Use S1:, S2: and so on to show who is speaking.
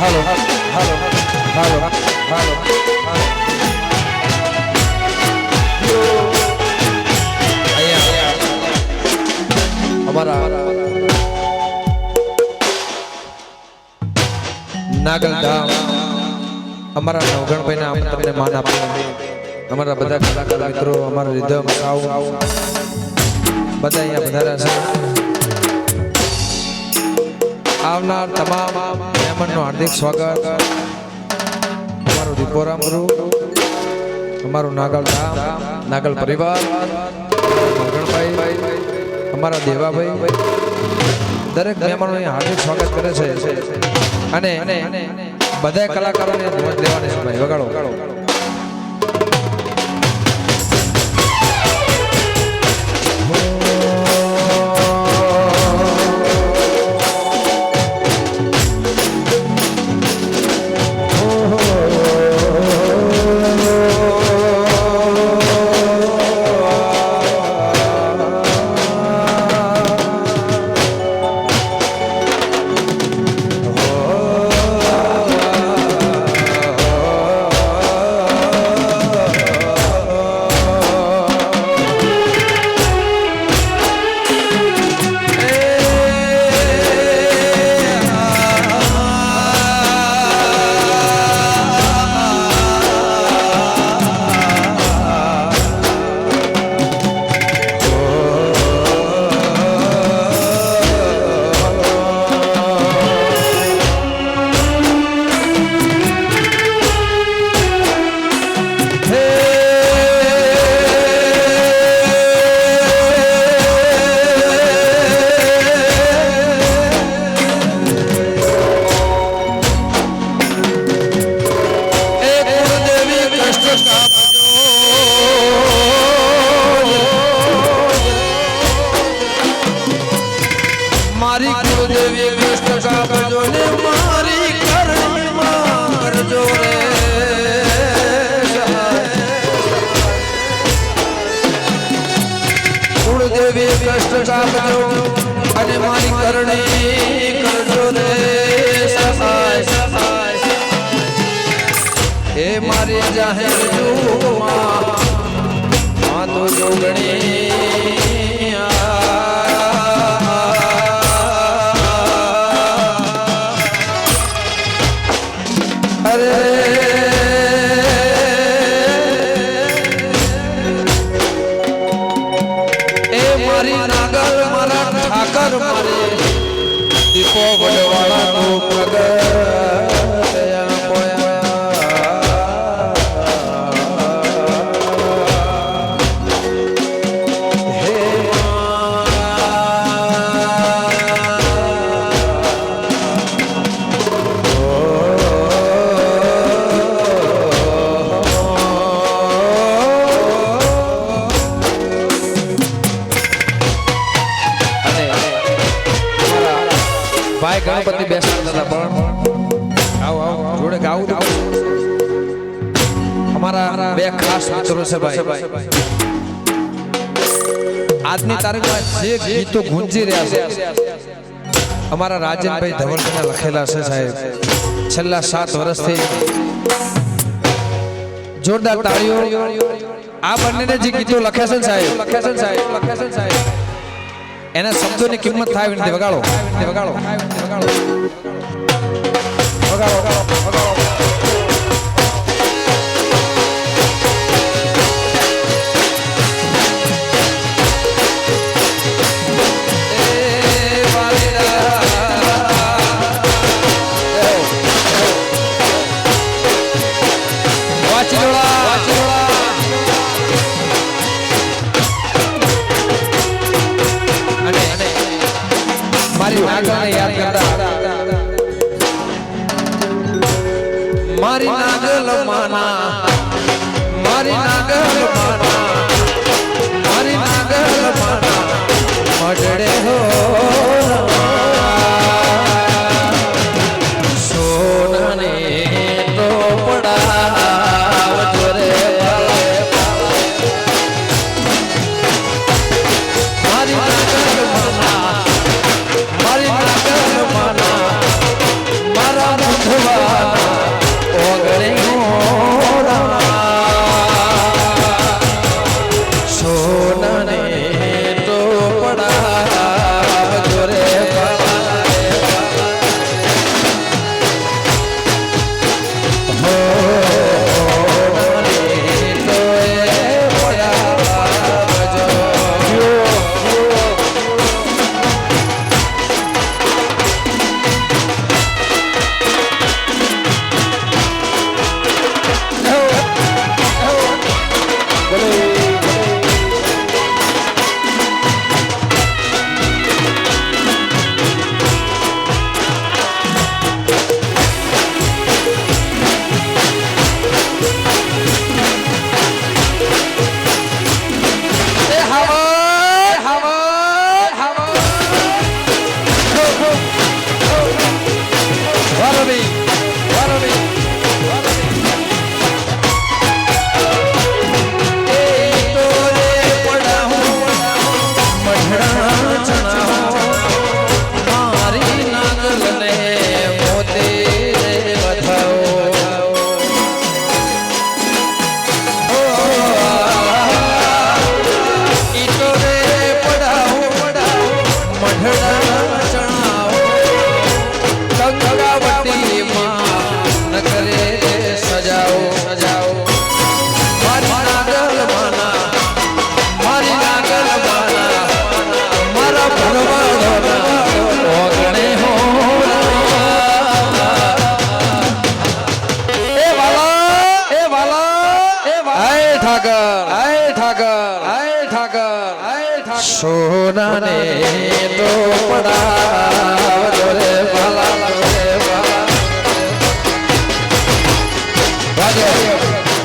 S1: હાલો હાલો હાલો હાલો અમારા નાગલ ધામ અમારા નવગણભાઈના આપણે તમને માન આપીએ. અમારા બધા કલાકાર મિત્રો, અમારા રિધમ, સાઉ, બધા અહીંયા વધાર્યા છે. આવનાર તમામ મહેમાનનું હાર્દિક સ્વાગત. અમારું દીપોરામ ગુરુ અમારું નાગલ ધામ નાગલ પરિવાર નવગણભાઈ અમારા દેવાભાઈ દરેક મહેમાનોને હાર્દિક સ્વાગત કરે છે. અને બધા કલાકારોને નોંધ લેવાની છે ભાઈ વગાડો.
S2: કુળદેવી કષ્ટ કાપજો અને મારી કરણી કરજો રે સહાય સહાય. હે મારી જાહેર જુમાં માતો જોગણી
S1: ભાઈ ગણપતિ બેસાડતા હતા પણ. આવો આવો જોડે ગાવું તો અમારા બે ખાસ મિત્રો છે ભાઈ. આજની તારીખમાં જે ગીતો ગુંજી રહ્યા છે અમારા રાજનભાઈ ધવલભાઈના લખેલા છે સાહેબ. છેલ્લા સાત વર્ષથી જોરદાર તાળીઓ. આ બંનેને જે ગીતો લખે છે સાહેબ લખે છે સાહેબ લખે છે સાહેબ. એના શબ્દોની કિંમત થાય વગાડો. વગાડો. વગાડો. વગાડો. વગાડો.
S3: નાગરને યાદ કરતા.
S1: મારી નાગલ માના મારી નાગલ સોનાને દોપડા